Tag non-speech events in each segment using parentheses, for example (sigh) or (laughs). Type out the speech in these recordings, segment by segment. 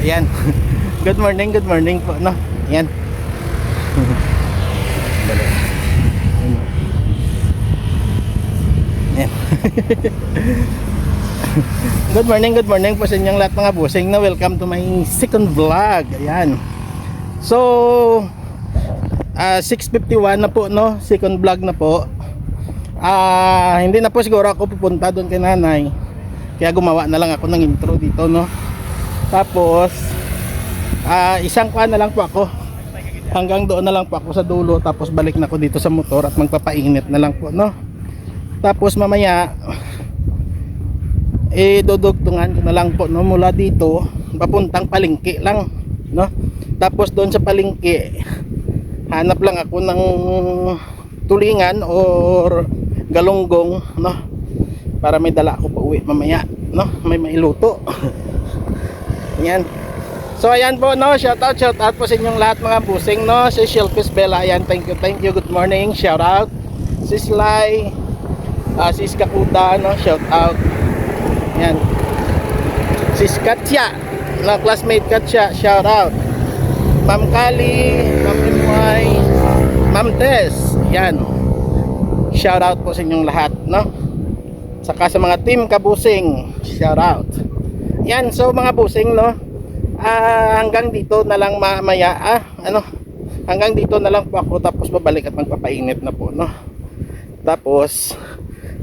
Ayan. (laughs) Good morning, good morning po, no? Ayan. Ayan. (laughs) good morning, good morning po sa inyong lahat mga busing na welcome to my second vlog. Ayan. So, ah 6.51 na po, no? Second vlog na po. Ah, hindi na po siguro ako pupunta doon kay nanay. Kaya gumawa na lang ako ng intro dito, no? Tapos, ah isang kuha na lang po ako. Hanggang doon na lang po ako sa dulo. Tapos balik na ako dito sa motor at magpapainit na lang po, no? Tapos mamaya, eh dudugtungan ko na lang po, no? Mula dito, papuntang palingki lang, no? Tapos doon sa palingki, hanap lang ako ng tulingan or galunggong, no? Para may dala ako pa uwi mamaya, no? May mailuto. (laughs) Yan. So ayan po no, shout out, shout out po sa inyong lahat mga busing no. Si Shellfish Bella, ayan, thank you, thank you. Good morning, shout out. Si Sly, ah, si Skakuda no, shout out. Yan. Si Katya, na classmate Katya, shout out. Ma'am Kali, Ma'am Imay, Ma'am Tess, yan. Shout out po sa inyong lahat, no? Saka sa mga team kabusing, shout out. Yan, so mga busing, no? Ah, hanggang dito na lang mamaya, ah, ano? Hanggang dito na lang po ako tapos babalik at magpapainit na po, no? Tapos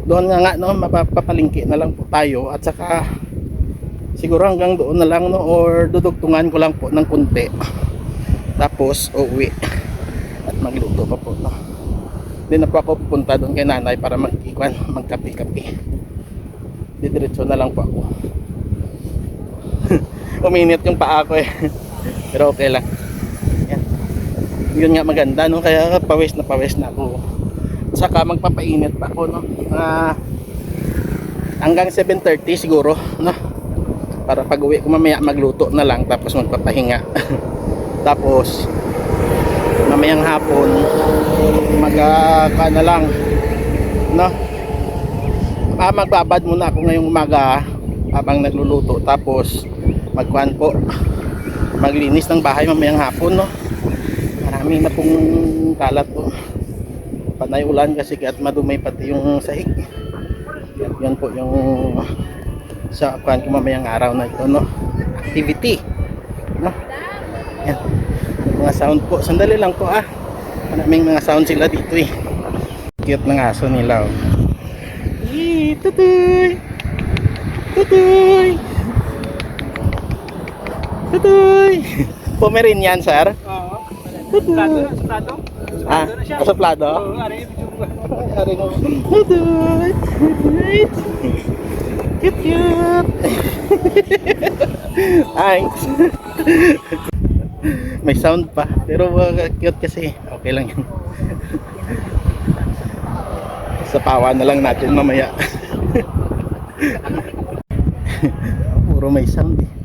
doon nga nga no, mapapalingki na lang po tayo at saka siguro hanggang doon na lang no or dudugtungan ko lang po ng kunti. Tapos uuwi at magluto pa po, no? Hindi na po ako pupunta doon kay nanay para magkikwan, magkape-kape. Didiretso na lang po ako. Uminit yung paa ko eh. (laughs) Pero okay lang. Yan. Yun nga maganda no kaya pawis na pawis na ako. Saka magpapainit pa ako no. Mga hanggang 7:30 siguro no. Para pag-uwi ko mamaya magluto na lang tapos magpapahinga. (laughs) tapos mamayang hapon mag uh, na lang no. Ah, magbabad muna ako ngayong umaga habang nagluluto tapos magkuhan po. Maglinis ng bahay mamayang hapon no? Marami na pong kalat po panay ulan kasi at madumay pati yung sahig yan, yan po yung sa kuhan ko mamayang araw na ito no? Activity no? Yan. Mga sound po. Sandali lang po ah. Maraming mga sound sila dito eh. Cute ng aso nila oh. Yee, tutoy tutoy Tutoy! Pomeranian, sir? Oo. Na, suplado. Ah, Suplado na siya. suplado? Oo, yung Ari mo. Tutoy! Cute, cute! Ay! May sound pa. Pero uh, cute kasi. Okay lang yun. Sa pawa na lang natin mamaya. Puro may sound eh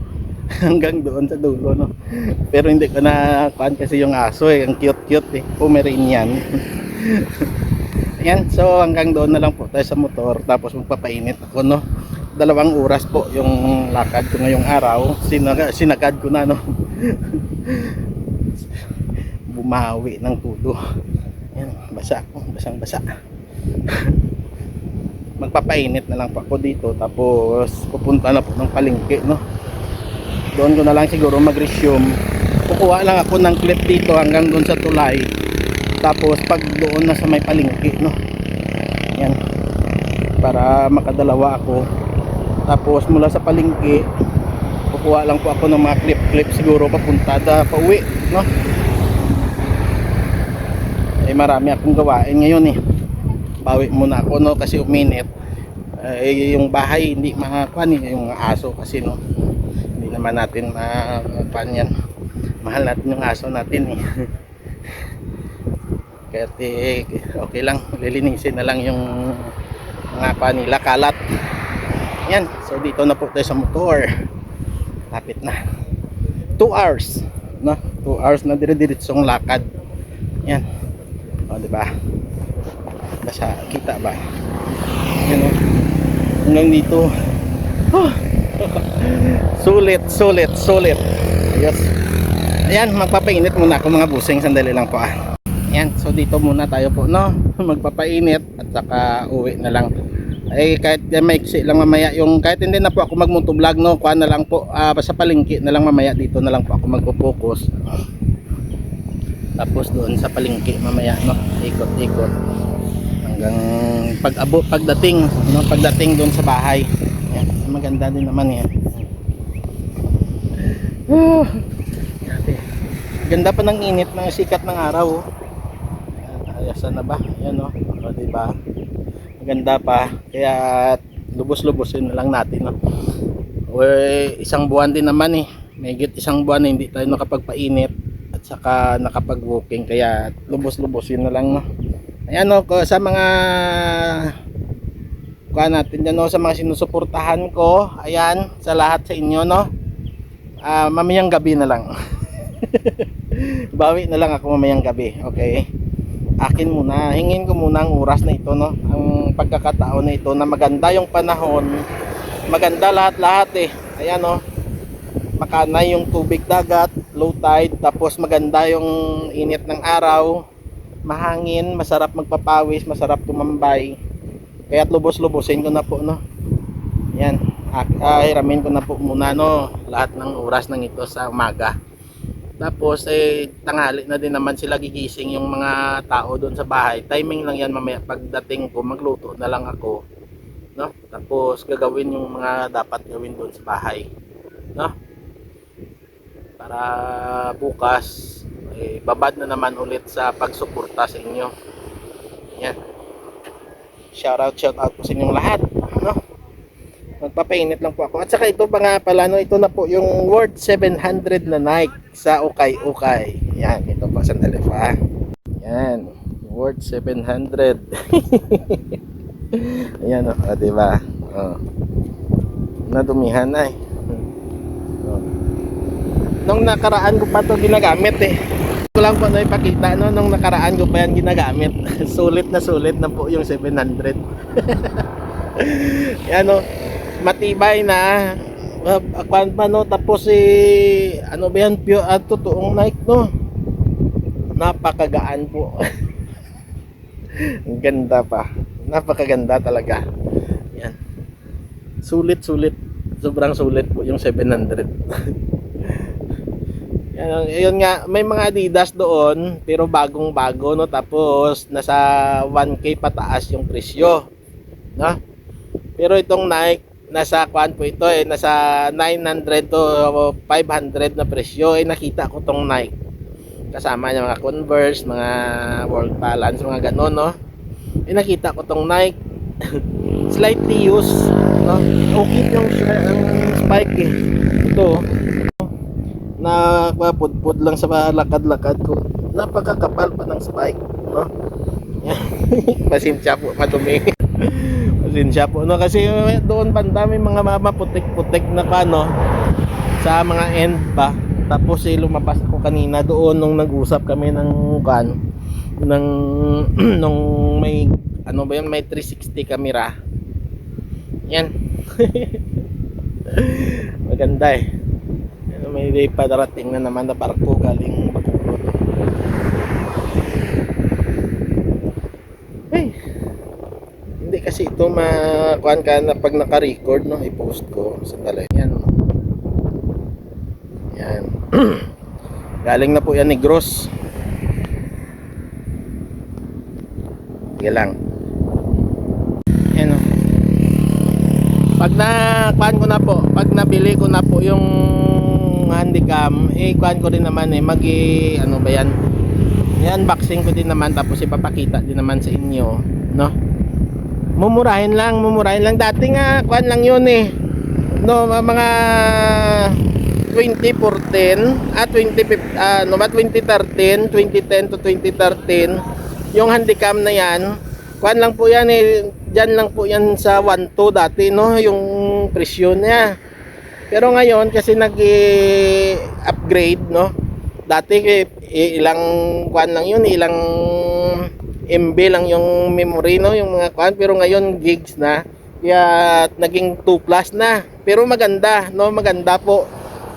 (laughs) hanggang doon sa dulo no? Pero hindi ko na kuan kasi yung aso eh. Ang cute cute eh. Pomeranian. (laughs) Yan so hanggang doon na lang po tayo sa motor. Tapos magpapainit ako no? Dalawang oras po yung lakad ko ngayong araw. Sinaga, sinagad ko na no? (laughs) Bumawi ng tudo yan basa ako. Basang basa. Magpapainit na lang po ako dito. Tapos pupunta na po ng palengke no doon ko na lang siguro mag-resume. Kukuha lang ako ng clip dito hanggang doon sa tulay. Tapos pag doon na sa may palingki no? Yan. Para makadalawa ako. Tapos mula sa palingki kukuha lang po ako ng mga clip clip siguro papunta da pauwi no? Eh marami akong gawain ngayon eh. Bawi muna ako no? Kasi uminit. Eh, yung bahay hindi makakuan eh, yung aso kasi no naman natin mapan yan? Mahal natin yung aso natin eh. (laughs) Kaya eh, okay lang. Lilinisin na lang yung mga pa nila kalat. Yan. So dito na po tayo sa motor. Lapit na. 2 hours no? 2 hours na dire-diretsong lakad. Yan. O diba basta kita ba? Yan o hanggang dito. Oh, sulit, sulit, sulit. Yes. Ayan, magpapainit muna ako mga busing. Sandali lang po ah. Ayan, so dito muna tayo po, no? (laughs) Magpapainit at saka uwi na lang. Eh, kahit eh, maiksi lang mamaya yung, kahit hindi na po ako magmotovlog, no? Kuha na lang po, ah, sa palengke na lang mamaya. Dito na lang po ako magpo-focus. Tapos doon sa palengke mamaya, no? Ikot-ikot. Hanggang pag-abo, pagdating, no? Pagdating doon sa bahay. Ayan, maganda din naman yan. Oh, grabe. Ganda pa ng init ng sikat ng araw. oh. Ayan, na ba? Ayan o. Oh. O, diba? Maganda pa. Kaya lubos-lubosin na lang natin. No? O, eh, isang buwan din naman eh. Mayigit isang buwan na hindi tayo nakapagpainit at saka nakapag-walking. Kaya lubos-lubosin na lang. No? Ayan o, sa mga kuha natin dyan no, sa mga sinusuportahan ko. Ayan, sa lahat sa inyo no. Ah, mamayang gabi na lang. (laughs) Bawi na lang ako mamayang gabi, okay? Akin muna, hingin ko muna ang oras na ito, no? Ang pagkakataon na ito na maganda yung panahon. Maganda lahat-lahat eh. Ayan, no? Makanay yung tubig dagat, low tide, tapos maganda yung init ng araw. Mahangin, masarap magpapawis, masarap tumambay. Kaya lubos-lubosin ko na po, no? Yan. Ah, hiramin ko na po muna no lahat ng oras ng ito sa umaga. Tapos eh tanghali na din naman sila gigising yung mga tao doon sa bahay. Timing lang yan mamaya pagdating ko magluto na lang ako. No? Tapos gagawin yung mga dapat gawin doon sa bahay. No? Para bukas eh, babad na naman ulit sa pagsuporta sa inyo. Yan. Shout out, shout out po sa inyong lahat. No? magpapainit lang po ako. At saka ito pa nga pala, no, ito na po yung Word 700 na Nike sa Ukay Ukay. Yan, ito po, sandali pa. Yan, Word 700. (laughs) Ayan o, oh, diba? Oh. Nadumihan na eh. Oh. Nung nakaraan ko pa to ginagamit eh. Ko lang po na ipakita, no? Nung nakaraan ko pa yan ginagamit. (laughs) sulit na sulit na po yung 700. (laughs) Yan o matibay na. Akuan pa no tapos eh ano ba yan pure at totoong Nike no. Napakagaan po. (laughs) Ganda pa. Napakaganda talaga. Yan. Sulit sulit. Sobrang sulit po yung 700 yan, yun nga may mga Adidas doon pero bagong bago no? Tapos nasa 1k pataas yung presyo no? Pero itong Nike nasa kuan po ito eh nasa 900 to 500 na presyo. Eh nakita ko tong Nike. Kasama niya mga Converse mga World Balance mga ganon no? Eh nakita ko tong Nike. (laughs) Slightly used no? Okay yung ang spike eh. Ito na pudpud lang sa lakad-lakad ko. Napakakapal pa ng spike no? (laughs) Pasensya po madumi. (laughs) Pasensya po no? Kasi doon banda may mga mama putik-putik na kano sa mga end pa. Tapos eh lumabas ako kanina doon nung nag-usap kami ng kan ng (clears throat) nung may ano ba yun? May 360 camera. Yan. (laughs) Maganda eh may padarating na naman na barko galing Bacolod Hey, hindi kasi ito makuhan ka na pag naka-record no, i-post ko sandali. Yan. Yan. (clears throat) Galing na po yan ni Gross. Sige lang. Yan o. Pag na kuhan ko na po, pag nabili ko na po yung kuhan ko din naman eh mag ano ba yan? I-unboxing ko din naman tapos ipapakita din naman sa inyo, no? Mumurahin lang, mumurahin lang. Dati nga, kuan lang yun eh. No, mga 2014 at 2015 ah, no ba 2013, 2010 to 2013, yung handycam na yan, kuan lang po yan eh, diyan lang po yan sa 1.2 dati no, yung presyo niya. Pero ngayon kasi nag-upgrade no. Dati eh, eh, ilang kuan lang yun, ilang MB lang yung memory no, yung mga kuan pero ngayon gigs na Kaya naging 2 plus na. Pero maganda, no? Maganda po.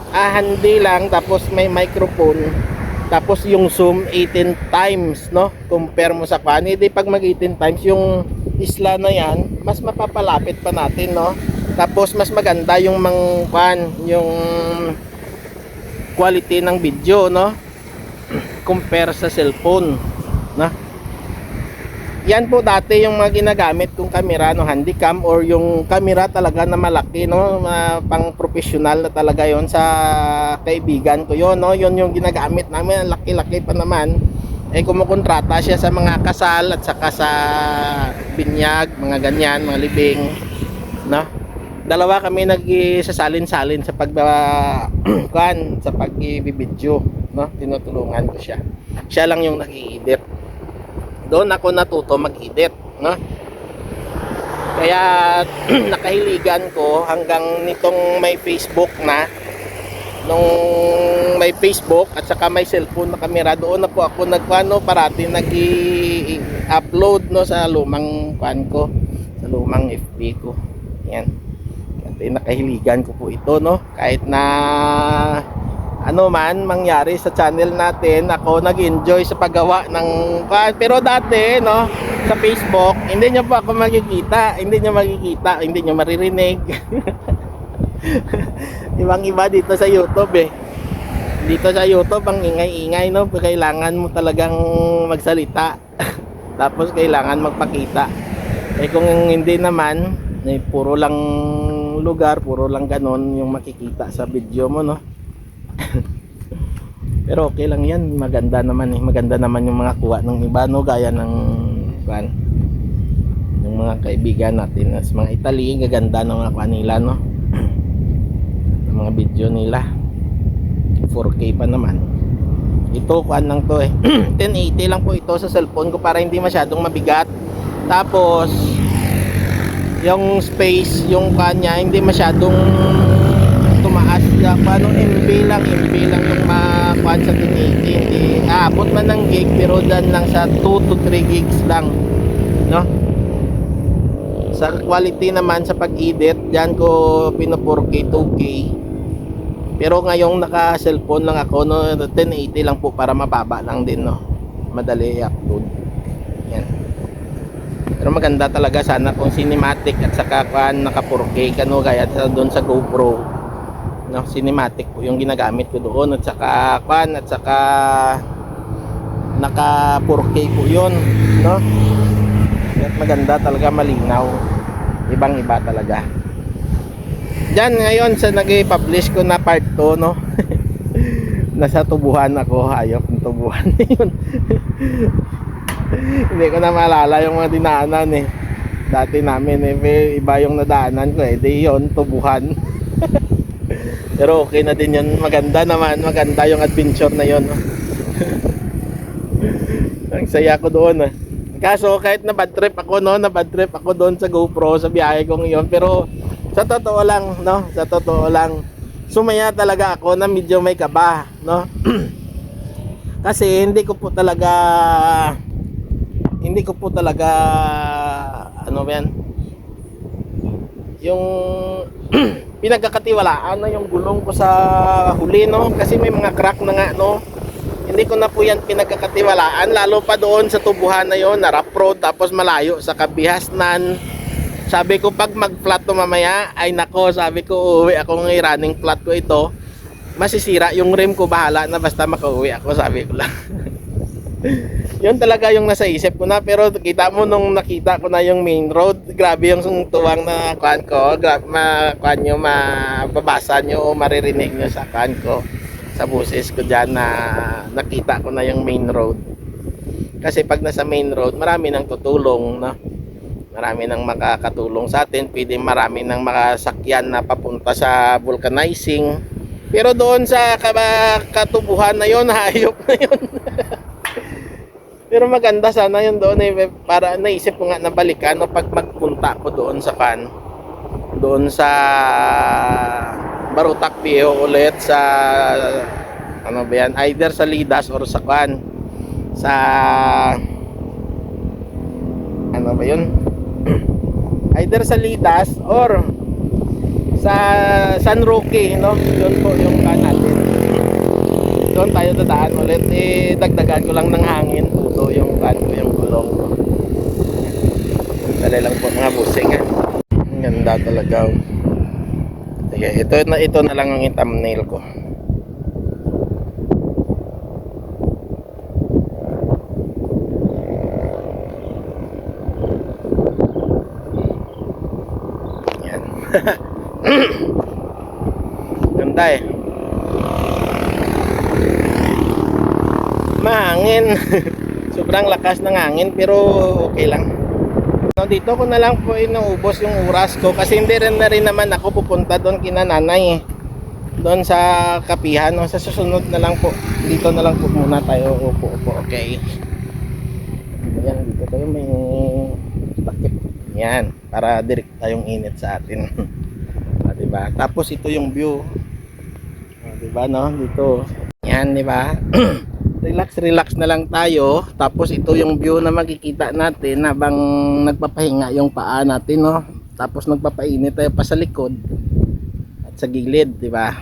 Ah, handy lang tapos may microphone. Tapos yung zoom 18 times, no? Compare mo sa kwan. Hindi pag mag 18 times yung isla na yan, mas mapapalapit pa natin, no? Tapos mas maganda yung mang kwan, yung quality ng video, no? (clears throat) Compare sa cellphone, no? Yan po dati yung mga ginagamit kong camera no handycam or yung camera talaga na malaki no pang professional na talaga yon sa kaibigan ko yon no yon yung ginagamit namin laki-laki pa naman eh kumukontrata siya sa mga kasal at saka sa binyag mga ganyan mga libing no? Dalawa kami nagsasalin-salin sa pag (clears throat) kuan sa pagbibidyo no? Tinutulungan ko siya. Siya lang yung nag-i-edit doon ako natuto mag-edit no? Kaya (clears throat) nakahiligan ko hanggang nitong may Facebook na nung may Facebook at saka may cellphone na kamera doon na po ako nagkuano parati nag-upload no sa lumang kuan ko sa lumang FB ko. Yan. Kasi nakahiligan ko po ito no. Kahit na ano man mangyari sa channel natin ako nag-enjoy sa paggawa ng kuan. pero dati no sa Facebook hindi nyo pa ako makikita hindi nyo makikita hindi nyo maririnig (laughs) (laughs) ibang iba dito sa YouTube eh. Dito sa YouTube ang ingay-ingay no? Kailangan mo talagang magsalita. (laughs) Tapos kailangan magpakita. Eh kung hindi naman eh, puro lang lugar puro lang ganon yung makikita sa video mo no? (laughs) Pero okay lang yan. Maganda naman eh. Maganda naman yung mga kuha ng iba no? Gaya ng kan yung mga kaibigan natin as mga Italy gaganda ng mga kuha nila no mga video nila. 4K pa naman. Ito kuan lang to eh. (clears throat) 1080 lang po ito sa cellphone ko para hindi masyadong mabigat. Tapos yung space yung kanya hindi masyadong tumaas. Ya paano MB lang MB lang yung makuan sa 1080 hindi aabot man ng gig pero dan lang sa 2 to 3 gigs lang no? Sa quality naman sa pag-edit diyan ko pino 4K 2K pero ngayong naka cellphone lang ako no 1080 lang po para mababa lang din no. Madali i-upload. Yan. Pero maganda talaga sana kung cinematic at saka kan naka 4K kano gaya sa doon sa GoPro. No cinematic po yung ginagamit ko doon at saka kan at saka naka 4K po yun no. At maganda talaga malinaw. Ibang iba talaga Diyan ngayon sa nag-publish ko na part 2 no. (laughs) Nasa tubuhan ako, hayop ng tubuhan (laughs) yun. Hindi ko na maalala yung mga dinaanan eh. Dati namin eh, iba yung nadaanan ko eh. Di yun, tubuhan. (laughs) Pero okay na din yun. Maganda naman. Maganda yung adventure na yun. Ang saya ko doon ah. Kaso kahit na bad trip ako no, na bad trip ako doon sa GoPro sa biyahe kong iyon. Pero sa totoo lang, no? Sa totoo lang, sumaya talaga ako na medyo may kaba, no? (clears throat) Kasi hindi ko po talaga hindi ko po talaga ano yan? Yung (clears throat) pinagkakatiwalaan na yung gulong ko sa huli, no? Kasi may mga crack na nga, no? Hindi ko na po yan pinagkakatiwalaan lalo pa doon sa tubuhan na yon na rough road tapos malayo sa kabihasnan sabi ko pag mag-flat to mamaya, ay nako, sabi ko uuwi ako ng running flat ko ito. Masisira yung rim ko bahala na basta makauwi ako, sabi ko lang. (laughs) yun talaga yung nasa isip ko na pero kita mo nung nakita ko na yung main road, grabe yung tuwang na kuan ko, grabe ma kuan nyo, mababasa nyo o maririnig nyo sa kuan ko sa buses ko dyan na nakita ko na yung main road. Kasi pag nasa main road, marami nang tutulong, no? Marami nang makakatulong sa atin. Pwede marami nang makasakyan na papunta sa vulcanizing. Pero doon sa katubuhan na yon (laughs) hayop na yon (laughs) pero maganda sana yun doon eh, para naisip ko nga na balikan no, pag magpunta ko doon sa kan doon sa Barutak Pio ulit sa ano ba yan? Either sa Lidas or sa kan sa ano ba yun Either sa Lidas or sa San Roque, no? Doon po yung kan. Doon tayo dadaan ulit. Eh, dagdagan ko lang ng hangin. Puto yung kan ko, yung gulong. Dali lang po mga busing. Ang ganda talaga. oh. Sige, ito na ito na lang ang thumbnail ko. Ganda eh. Mahangin. (laughs) Sobrang lakas ng hangin pero okay lang. No, dito ko na lang po inuubos yung oras ko kasi hindi rin na rin naman ako pupunta doon kina nanay eh. Doon sa kapihan. No? Sa susunod na lang po. Dito na lang po muna tayo upo upo. Okay. Yan, dito tayo may takip. Yan, para direct tayong init sa atin. (laughs) ah, diba? Tapos ito yung view. Ah, diba no? Dito. Yan, diba? (clears throat) relax relax na lang tayo tapos ito yung view na makikita natin habang nagpapahinga yung paa natin no tapos nagpapainit tayo pa sa likod at sa gilid di ba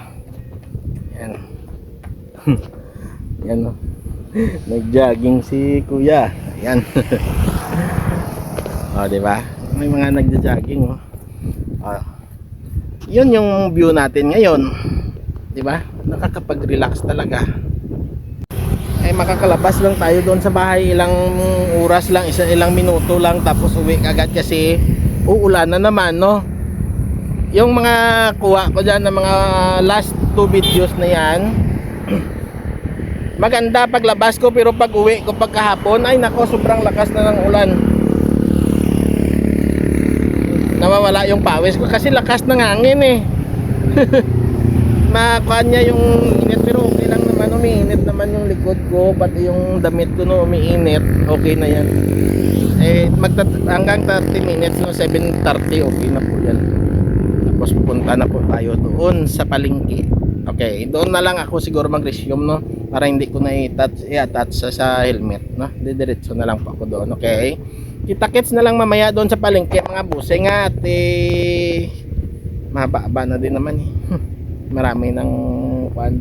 yan (laughs) yan no (laughs) nagjogging si kuya yan oh di ba may mga nagja-jogging oh. oh yun yung view natin ngayon. Di ba? Nakakapag-relax talaga. Ay makakalabas lang tayo doon sa bahay. Ilang oras lang, isa ilang minuto lang tapos uwi agad kasi uulan na naman no? Yung mga kuha ko dyan ng mga last two videos na yan (clears throat) maganda paglabas ko pero pag uwi ko pagkahapon ay nako sobrang lakas na ng ulan nawawala yung pawis ko kasi lakas ng hangin eh. (laughs) Makuha niya yung init pero okay lang naman. Umiinit naman yung likod ko pati yung damit ko no umiinit okay na yan. Eh magta hanggang 30 minutes no 7.30 okay na po yan. Tapos pupunta na po tayo doon sa palengke. Okay doon na lang ako siguro mag resume no para hindi ko na i-attach, i-attach sa, sa helmet no. Didiretso na lang po ako doon okay kita-kits na lang mamaya doon sa palengke mga busing at eh mahaba-haba na din naman eh. (laughs) Marami ng kwan.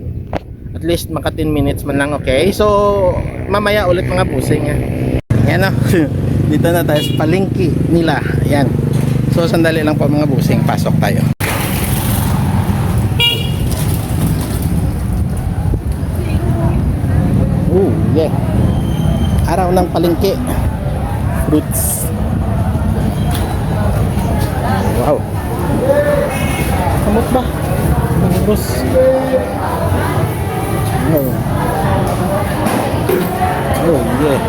At least maka 10 minutes man lang okay? So mamaya ulit mga busing ha. yan o (laughs) dito na tayo sa palengke nila. Yan. So sandali lang po mga busing pasok tayo. Oh yeah. Araw ng palengke fruits wow kamot ba Bus. Oh. Oh, yeah.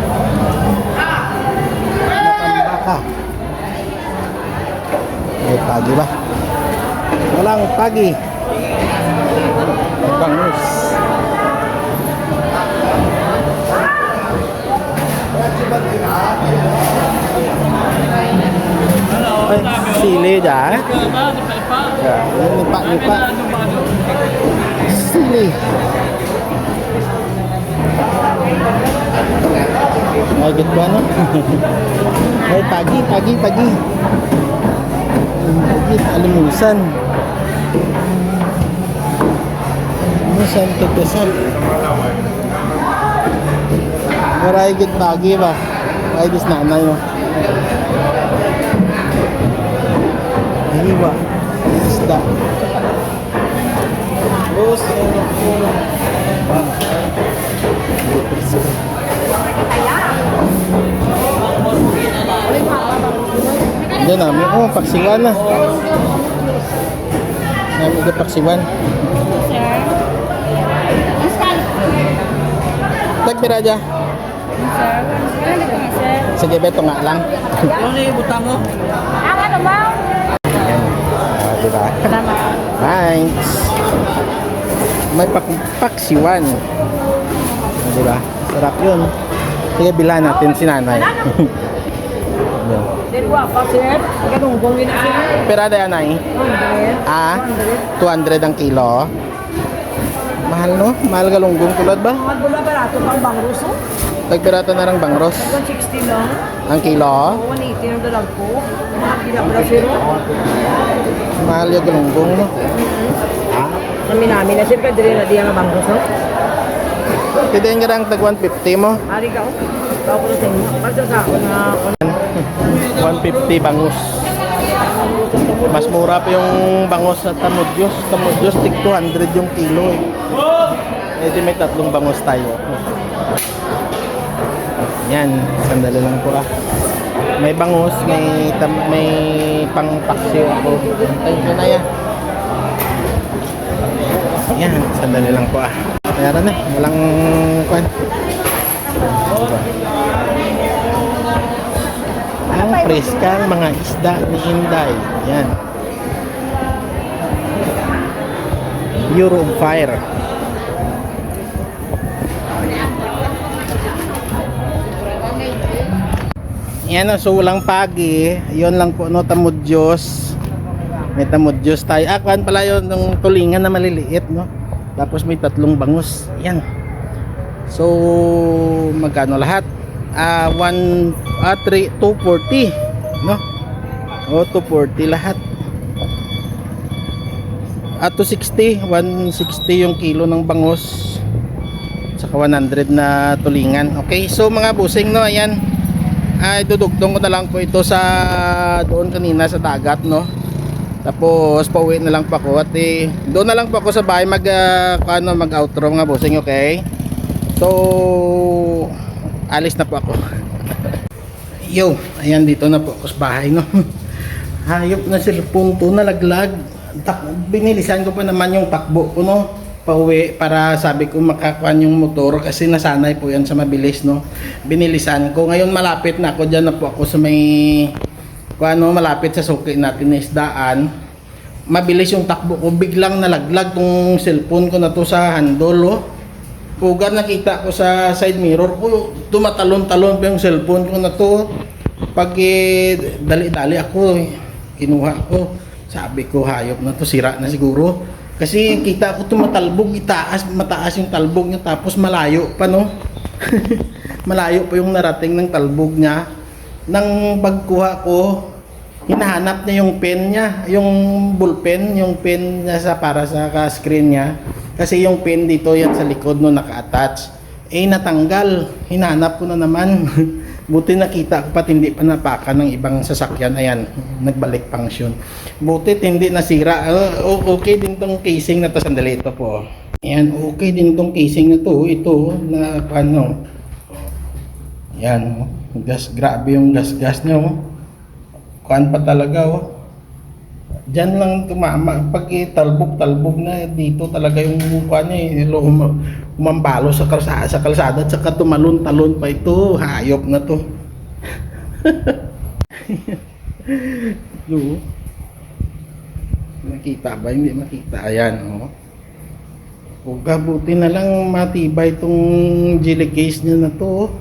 Matambaka. May pagi ba? Walang pagi. Bangus. Sili dyan. Ya, nipa-nipa. Sili. Ay, good ba no? Ay, pagi, pagi, pagi. Pagi, alimusan. Alimusan, tutusan. Maray, good pagi ba? Ay, dis nanay mo. Hiwa. Isda. Terus Hindi namin. Oh, paksiwan na. Namin ito paksiwan. Tagpira dya. Sige, beto nga lang. Ano yung butang mo? Ayan. Ah, diba? Thanks. May pak paksiwan. Ah, Diba? Sarap yun. Sige, bilan natin si nanay. (laughs) Yan. Derwa pa sir. Ganun kung yun sir. Pera da nanay? Ah, 200 ang kilo. Mahal no? Mahal galunggong tulad ba? Mga gula barato pang bangruso. Tagpirata na lang bangros. 160 lang. Ang kilo. O, 180 ang dalag ko. Pinabrasero. Mahal yung galunggong, no? Kami namin na siyempre, dili na diyan ang bangkos, no? Pwede nga lang tag 150 mo. Ari ka, oh. Ko sa inyo. Pagka sa ako na, 150 bangus. Mas mura pa yung bangus sa Tamudyos. Tamudyos, tig 200 yung kilo eh. Di may tatlong bangus tayo. Yan, sandali lang po ah. May bangus, may tam- may pangpaksiw ako. Ay, yun na yan. Yan, sandali lang po ah. Meron na, walang kwan. Ang preskang mga isda ni Inday. Yan. Euro Fire. Yan ang sulang pagi. Yon lang po no tamod Diyos. May tamod Diyos tayo. Ah, kuhan pala yun ng tulingan na maliliit no. Tapos may tatlong bangus. Yan. So magkano lahat? Ah, 1 ah 3 240, no? O 240 lahat. At 260, 160 yung kilo ng bangus. Saka 100 na tulingan. Okay, so mga busing no, ayan. Ay dudugtong ko na lang po ito sa doon kanina sa dagat, no? Tapos pauwi na lang po ako at eh, doon na lang po ako sa bahay mag uh, ano, mag outro mga busing, okay? So alis na po ako. (laughs) Yo, ayan dito na po ako sa bahay, no? (laughs) Hayop na cellphone to, nalaglag. Binilisan ko pa naman yung takbo ko, no? Pauwi para sabi ko makakuan yung motor kasi nasanay po yan sa mabilis, no? Binilisan ko. Ngayon malapit na ako, dyan na po ako sa may ano, malapit sa suki natin na isdaan. Mabilis yung takbo ko, biglang nalaglag tong cellphone ko na to sa handle, oh. Puga nakita ko sa side mirror ko, tumatalon-talon pa yung cellphone ko na to. Pag eh, dali-dali ako, eh, kinuha ko. Sabi ko, hayop na to, sira na siguro. Kasi kita ko tumatalbog, itaas, mataas yung talbog niya, tapos malayo pa no. (laughs) malayo pa yung narating ng talbog niya. Nang pagkuha ko, hinahanap niya yung pen niya, yung bullpen, yung pen niya sa para sa screen niya. Kasi yung pen dito yan sa likod no naka-attach. Eh natanggal, hinanap ko na naman. (laughs) Buti nakita ko pa hindi pa napakan ng ibang sasakyan. Ayan, nagbalik function. Buti hindi nasira. O- okay din tong casing na to. Sandali ito po. Ayan, okay din tong casing na to. Ito, na paano. Yan, oh. gas, grabe yung gas-gas niya. Oh. Kuhan pa talaga. Oh. Diyan lang tumama. Pag talbog-talbog na dito talaga yung mukha niya. Eh. Um, umambalo sa kalsada, sa kalsada at saka tumalon-talon pa ito. Hayop na to. (laughs) Yo. Nakita ba? Hindi makita. Ayan. Oh. Huwag buti na lang matibay itong jelly case niya na to. oh.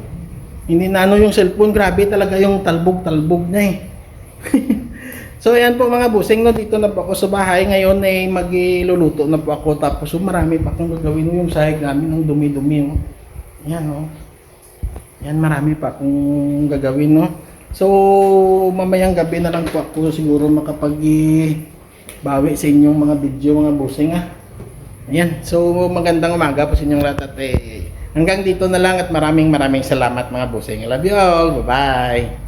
Hindi na ano yung cellphone. Grabe talaga yung talbog-talbog na eh. (laughs) so ayan po mga busing no. Dito na po ako sa bahay. Ngayon ay magluluto na po ako. Tapos oh, marami pa akong gagawin oh, yung sahig namin ng dumi-dumi. Oh. Yan oh. Yan marami pa akong gagawin no. So mamayang gabi na lang po ako siguro makapag bawi sa inyong mga video mga busing ah. Ayan, so magandang umaga po sa inyong lahat at eh, hanggang dito na lang at maraming maraming salamat mga busing. I love you all. Bye-bye.